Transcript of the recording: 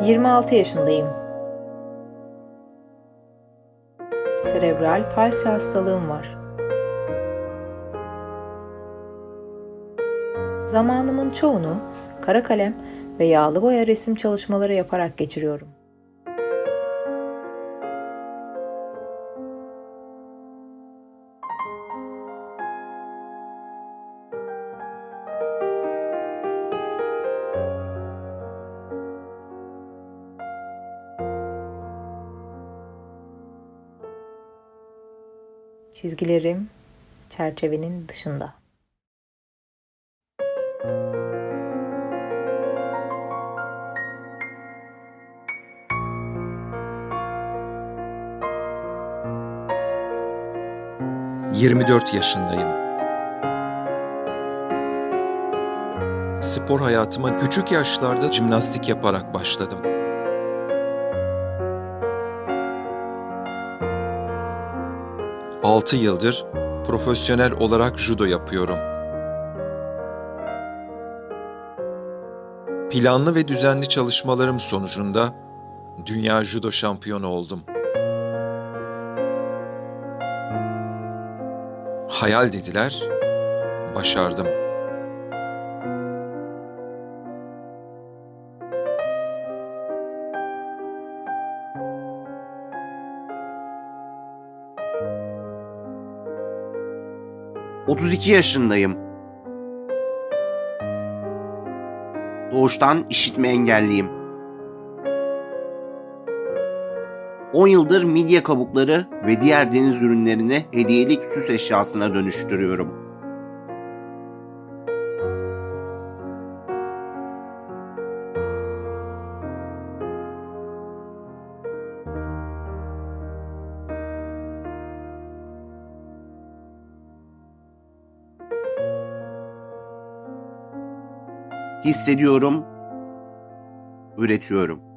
26 yaşındayım. Serebral palsi hastalığım var. Zamanımın çoğunu kara kalem ve yağlı boya resim çalışmaları yaparak geçiriyorum. Çizgilerim çerçevenin dışında. ...24 yaşındayım. Spor hayatıma küçük yaşlarda jimnastik yaparak başladım. Altı yıldır profesyonel olarak judo yapıyorum. Planlı ve düzenli çalışmalarım sonucunda dünya judo şampiyonu oldum. Hayal dediler, başardım. ...32 yaşındayım. Doğuştan işitme engelliyim. 10 yıldır midye kabukları ve diğer deniz ürünlerini hediyelik süs eşyasına dönüştürüyorum. Hissediyorum, üretiyorum.